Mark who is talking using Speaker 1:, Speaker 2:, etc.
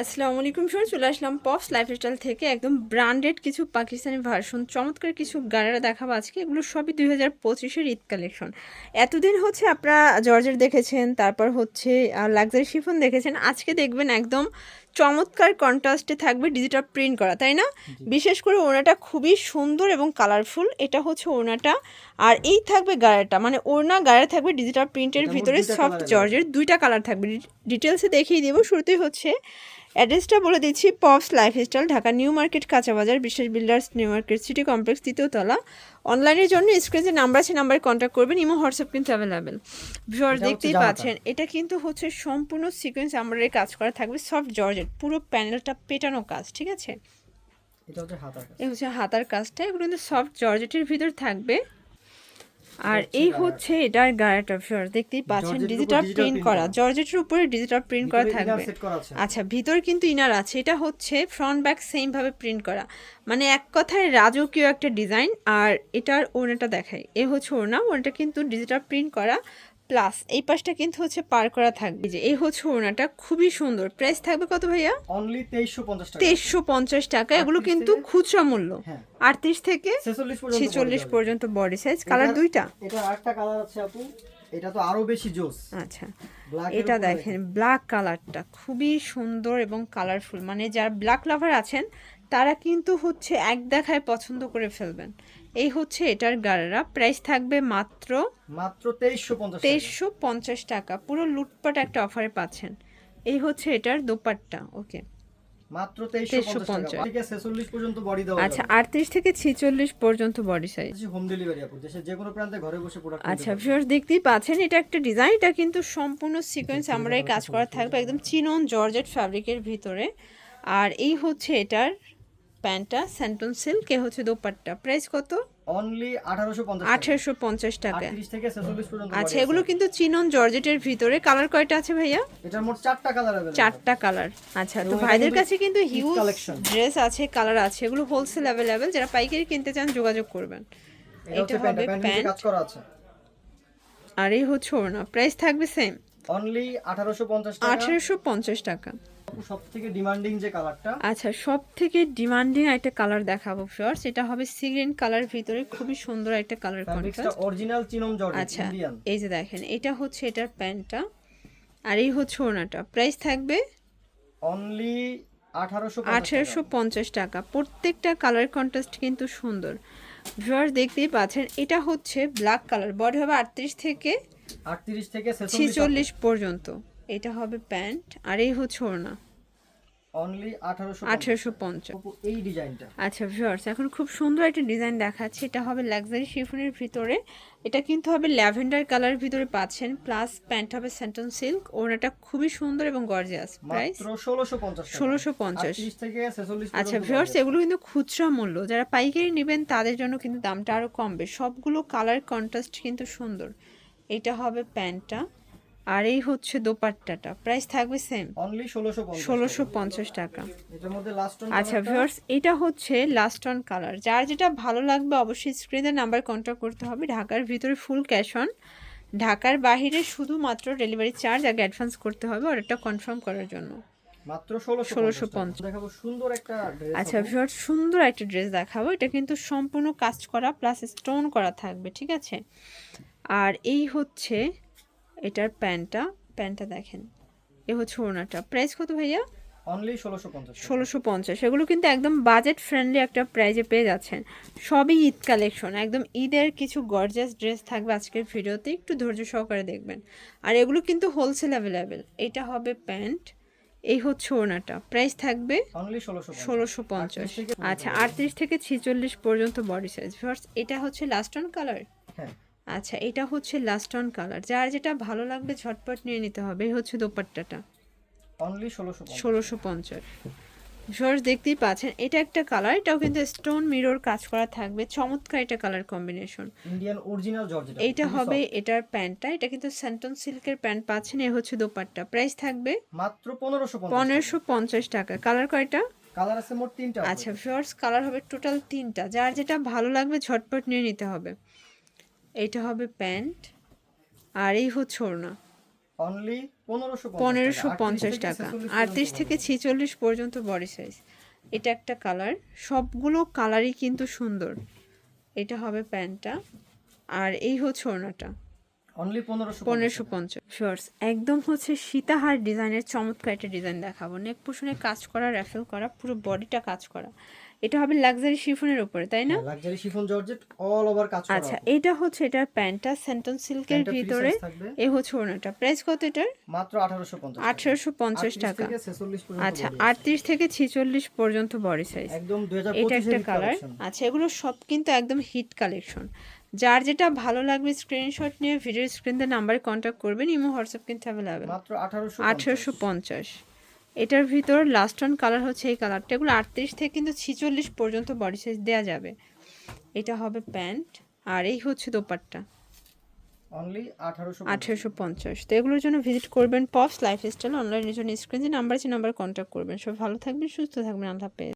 Speaker 1: আসসালামু আলাইকুম স্যার চলে আসলাম পপস লাইফস্টাইল থেকে একদম ব্র্যান্ডেড কিছু পাকিস্তানি ভার্সন চমৎকার কিছু গাড়িরা দেখাবো আজকে। এগুলো সবই দুই হাজার পঁচিশের ঈদ কালেকশন এতদিন হচ্ছে আপনারা জর্জের দেখেছেন তারপর হচ্ছে লাক্সারি শিফন দেখেছেন। আজকে দেখবেন একদম চমৎকার কন্ট্রাস্টে থাকবে ডিজিটাল প্রিন্ট করা তাই না? বিশেষ করে ওনাটা খুবই সুন্দর এবং কালারফুল এটা হচ্ছে ওনাটা আর এই থাকবে গাড়াটা মানে ওনা গাড়া থাকবে ডিজিটাল প্রিন্টের ভিতরে সফট জর্জের দুইটা কালার থাকবে। ডিটেলসে দেখিয়ে দেবো। শুরুতেই হচ্ছে অ্যাড্রেসটা বলে দিচ্ছি Pops lifestyle Dhaka new market কাঁচা বাজার বিশেষ builders new market city complex তৃতীয় তলা। অনলাইনের জন্য স্ক্রিনে নাম্বার আছে নাম্বারে কন্ট্যাক্ট করবেন ইমো হোয়াটসঅ্যাপ কিন্তু অ্যাভেলেবেল ভিউয়ার দেখতেই পাচ্ছেন এটা কিন্তু হচ্ছে সম্পূর্ণ সিকোয়েন্স আমরাই কাজ করা থাকবে সফট জর্জেট পুরো প্যানেলটা পেটানো কাজ ঠিক আছে?
Speaker 2: এটা হচ্ছে হাতার কাজ।
Speaker 1: এই হচ্ছে হাতার কাজটা এগুলো কিন্তু সফট জর্জেটের ভিতর থাকবে। আর এই হচ্ছে এটার গাড়াটা ফিওর দেখতেই পাচ্ছেন ডিজিটাল প্রিন্ট করা। জর্জেটের উপরে ডিজিটাল প্রিন্ট করা থাকবে। আচ্ছা ভিতর কিন্তু ইনার আছে। এটা হচ্ছে ফ্রন্ট ব্যাক সেম ভাবে প্রিন্ট করা। মানে এক কথায় রাজকীয় একটা ডিজাইন আর এটার ওনাটা দেখাই। এ হচ্ছে ওড়না। ওড়নাটা কিন্তু ডিজিটাল প্রিন্ট করা। প্লাস এই পাশটা কিন্তু হচ্ছে পার করা থাকবে। যে এই হচ্ছে ওড়নাটা খুবই সুন্দর। প্রাইস থাকবে কত ভাইয়া?
Speaker 2: অনলি তেইশশো পঞ্চাশ
Speaker 1: তেইশশো পঞ্চাশ টাকা। এগুলো কিন্তু খুচরা মূল্য।
Speaker 2: হ্যাঁ।
Speaker 1: আটত্রিশ থেকে
Speaker 2: ছেচল্লিশ। পর্যন্ত
Speaker 1: বডি সাইজ কালার দুইটা?
Speaker 2: এটা আরেকটা কালার আছে আপু। এটা তো আরও বেশি জোস।
Speaker 1: আচ্ছা। এটা দেখেন ব্ল্যাক কালারটা। খুবই সুন্দর এবং কালারফুল মানে যারা ব্ল্যাক লাভার আছেন তারা কিন্তু হচ্ছে এক দেখায় পছন্দ করে ফেলবেন। এই হচ্ছে এটার গাড়ারা। প্রাইস থাকবে মাত্র
Speaker 2: মাত্র তেইশশো পঞ্চাশ টাকা।
Speaker 1: পুরো লুটপাট একটা অফারে পাচ্ছেন। এই হচ্ছে এটার দোপাট্টা। ওকে
Speaker 2: মাত্র
Speaker 1: 2350
Speaker 2: থেকে ছেচল্লিশ পর্যন্ত বডি দেওয়া
Speaker 1: আচ্ছা আটত্রিশ থেকে ছেচল্লিশ পর্যন্ত বডি সাইজ
Speaker 2: হোম ডেলিভারি আপু দেশের যে কোনো প্রান্তে ঘরে বসে প্রোডাক্ট
Speaker 1: আচ্ছা ভিউয়ার্স দেখতেই পাচ্ছেন এটা একটা ডিজাইন এটা কিন্তু সম্পূর্ণ সিকোয়েন্স আমরা এই কাজ করা থাকবে একদম চিনন জর্জেট ফ্যাব্রিকের ভিতরে। আর এই হচ্ছে এটার প্যান্টটা স্যান্টন সিল্ক এ হচ্ছে দোপাট্টা। প্রাইস কত?
Speaker 2: অনলি আঠারোশো পঞ্চাশ
Speaker 1: আঠেরোশো পঞ্চাশ টাকা।
Speaker 2: আটত্রিশ থেকে ছেচল্লিশ পর্যন্ত
Speaker 1: আচ্ছা এগুলো কিন্তু চিনন জর্জেটের ভিতরে। কালার কয়টা আছে ভাইয়া?
Speaker 2: এটার মোট চারটা কালার অ্যাভেলেবল
Speaker 1: চারটা কালার। আচ্ছা তো ভাইদের কাছে কিন্তু হিউজ ড্রেস আছে কালার আছে এগুলো হোলসেল অ্যাভেলেবেল যারা পাইকারি কিনতে চান যোগাযোগ করবেন।
Speaker 2: এটা
Speaker 1: হবে
Speaker 2: প্যান্ট কাজ করা আছে।
Speaker 1: আর এই হচ্ছে ওড়না। প্রাইস থাকবে সেম
Speaker 2: অনলি আঠারোশো পঞ্চাশ টাকা।
Speaker 1: আঠেরোশো পঞ্চাশ টাকা।
Speaker 2: সব থেকে ডিমান্ডিং যে কালারটা
Speaker 1: আচ্ছা সব থেকে ডিমান্ডিং একটা কালার দেখাবো ফিওর সেটা হবে সি গ্রিন কালার ভিতরে খুবই সুন্দর একটা কালার কন্ট্রাস্ট
Speaker 2: অরিজিনাল চিনম জর্জেট
Speaker 1: আচ্ছা এই যে দেখেন এটা হচ্ছে এটার প্যান্টটা আর এই হচ্ছে ওনাটা প্রাইস থাকবে
Speaker 2: অনলি আঠারোশো
Speaker 1: পঞ্চাশ টাকা। প্রত্যেকটা কালার কন্ট্রাস্ট কিন্তু সুন্দর। ভিওর দেখতেই পাচ্ছেন এটা হচ্ছে ব্ল্যাক কালার বডি হবে আটত্রিশ থেকে
Speaker 2: আটত্রিশ থেকে
Speaker 1: ছেচল্লিশ পর্যন্ত। এটা হবে প্যান্ট আর এই হচ্ছে ওড়না।
Speaker 2: অনলি আঠারোশো
Speaker 1: পঞ্চাশ।
Speaker 2: এই ডিজাইনটা।
Speaker 1: আচ্ছা ভিউয়ার্স এখন খুব সুন্দর একটা ডিজাইন দেখাচ্ছে। এটা হবে লাক্সারি শিফনের ভিতরে। এটা কিন্তু হবে ল্যাভেন্ডার কালার ভিতরে পাচ্ছেন। প্লাস প্যান্ট হবে স্যান্টন সিল্ক ওনাটা খুবই সুন্দর এবং গর্জিয়াস প্রাইস
Speaker 2: মাত্র ষোলোশো পঞ্চাশ
Speaker 1: আচ্ছা ভিউয়ার্স এগুলো কিন্তু খুচরা মূল্য। যারা পাইকারি নেবেন তাদের জন্য কিন্তু দামটা আরও কমবে। সবগুলো কালার কন্ট্রাস্ট কিন্তু সুন্দর। এটা হবে প্যান্টটা। আর এই হচ্ছে দোপাট্টাটা। প্রাইস থাকবে সেম
Speaker 2: অনলি ষোলোশো পঞ্চাশ
Speaker 1: ষোলোশো পঞ্চাশ টাকা।
Speaker 2: এটার মধ্যে লাস্ট
Speaker 1: আচ্ছা ভিউয়ার্স এটা হচ্ছে লাস্ট অন কালার যার যেটা ভালো লাগবে অবশ্যই স্ক্রিনের নাম্বার কন্ট্যাক্ট করতে হবে। ঢাকার ভিতরে ফুল ক্যাশ অন ঢাকার বাইরে শুধুমাত্র ডেলিভারি চার্জ আগে অ্যাডভান্স করতে হবে অর্ডারটা কনফার্ম করার জন্য।
Speaker 2: মাত্র ষোলোশো
Speaker 1: 1650
Speaker 2: দেখাবো সুন্দর একটা ড্রেস
Speaker 1: আচ্ছা ভিউয়ার্স সুন্দর একটা ড্রেস দেখাবো। এটা কিন্তু সম্পূর্ণ কাজ করা প্লাস স্টোন করা থাকবে ঠিক আছে? আর এই হচ্ছে এটার প্যান্টটা প্যান্টটা দেখেন এ হচ্ছে ওনাটা প্রাইস কত ভাইয়া?
Speaker 2: অনলি ষোলোশো পঞ্চাশ
Speaker 1: ষোলোশো পঞ্চাশ। এগুলো কিন্তু একদম বাজেট ফ্রেন্ডলি একটা প্রাইজে পেয়ে যাচ্ছেন। সবই ঈদ কালেকশন একদম ঈদের কিছু গর্জাস ড্রেস থাকবে আজকের ভিডিওতে একটু ধৈর্য সহকারে দেখবেন। আর এগুলো কিন্তু হোলসেল অ্যাভেলেবেল এটা হবে প্যান্ট এই হচ্ছে ওনাটা প্রাইস থাকবে
Speaker 2: ষোলোশো
Speaker 1: পঞ্চাশ। আচ্ছা আটত্রিশ থেকে ছিচল্লিশ পর্যন্ত বডি সাইজ ফার্স্ট এটা হচ্ছে লাস্ট অন কালার
Speaker 2: হ্যাঁ।
Speaker 1: আচ্ছা এটা হচ্ছে লাস্ট অন কালার যার যেটা ভালো লাগবে ঝটপট নিয়ে নিতে হবে এই হচ্ছে দোপাট্টাটা।
Speaker 2: অনলি ষোলোশো
Speaker 1: ষোলোশো পঞ্চাশ। ভিউয়ার্স দেখতেই পাচ্ছেন এটা একটা কালার এটাও কিন্তু স্টোন মিরর কাজ করা থাকবে চমৎকার এটা colour combination
Speaker 2: Indian original georgette
Speaker 1: এইটা হবে এটার প্যান্টটা এটা কিন্তু স্যান্টন সিল্কের প্যান্ট পাচ্ছেন এ হচ্ছে দোপাট্টা। প্রাইস থাকবে
Speaker 2: মাত্র পনেরোশো
Speaker 1: পনেরোশো পঞ্চাশ টাকা। কালার কয়টা?
Speaker 2: কালার আছে মোট তিনটা
Speaker 1: আচ্ছা ভিউয়ার্স কালার হবে টোটাল তিনটা। যার যেটা ভালো লাগবে ঝটপট নিয়ে নিতে হবে। এইটা হবে প্যান্ট আর এই হচ্ছে ওড়না।
Speaker 2: অনলি পনেরোশো
Speaker 1: পনেরোশো পঞ্চাশ টাকা। আটত্রিশ থেকে ছিচল্লিশ পর্যন্ত বডি সাইজ এটা একটা কালার সবগুলো কালারই কিন্তু সুন্দর। এটা হবে প্যান্টটা আর এই হচ্ছে ওড়নাটা।
Speaker 2: অনলি পনেরোশো
Speaker 1: পনেরোশো পঞ্চাশ শর্টস একদম হচ্ছে সীতাহার ডিজাইনের চমৎকার একটা ডিজাইন দেখাবো। নেক পোষণে কাজ করা র্যাফেল করা পুরো বডিটা কাজ করা। এটা হবে লাক্সারি শিফনের উপরে তাই না?
Speaker 2: Luxury chiffon georgette all over কাজ করা
Speaker 1: আচ্ছা এটা হচ্ছে প্যান্টটা সেন্টন সিল্কের ভিতরে। এ হচ্ছে ওড়নাটা। প্রাইস কত এটার?
Speaker 2: মাত্র আঠারোশো পঞ্চাশ
Speaker 1: আঠারোশো পঞ্চাশ টাকা। আচ্ছা
Speaker 2: body।
Speaker 1: আটত্রিশ থেকে ছিচল্লিশ পর্যন্ত বডি সাইজ
Speaker 2: একদম দুই হাজার
Speaker 1: এটা একটা কালার আচ্ছা এগুলো সব কিন্তু একদম হিট কালেকশন যার যেটা ভালো লাগবে স্ক্রিনশট নিয়ে ভিডিও স্ক্রিনতে নাম্বারে কন্ট্যাক্ট করবেন ইমো হোয়াটসঅ্যাপ কিন্তু অ্যাভেলেবেল
Speaker 2: মাত্র আঠারোশো
Speaker 1: পঞ্চাশ। এটার ভিতর লাস্ট অন কালার হচ্ছে এই কালারটা এগুলো আটত্রিশ থেকে কিন্তু ছিচল্লিশ পর্যন্ত বডি সাইজ দেওয়া যাবে। এটা হবে প্যান্ট আর এই হচ্ছে দোপাট্টা।
Speaker 2: অনলি
Speaker 1: আঠারোশো পঞ্চাশ। তো এগুলোর জন্য ভিজিট করবেন পপস লাইফস্টাইল অনলাইনের জন্য। স্ক্রিনে নাম্বার আছে নাম্বার কন্ট্যাক্ট করবেন। সব ভালো থাকবেন সুস্থ থাকবেন। আল্লাহ হাফেজ।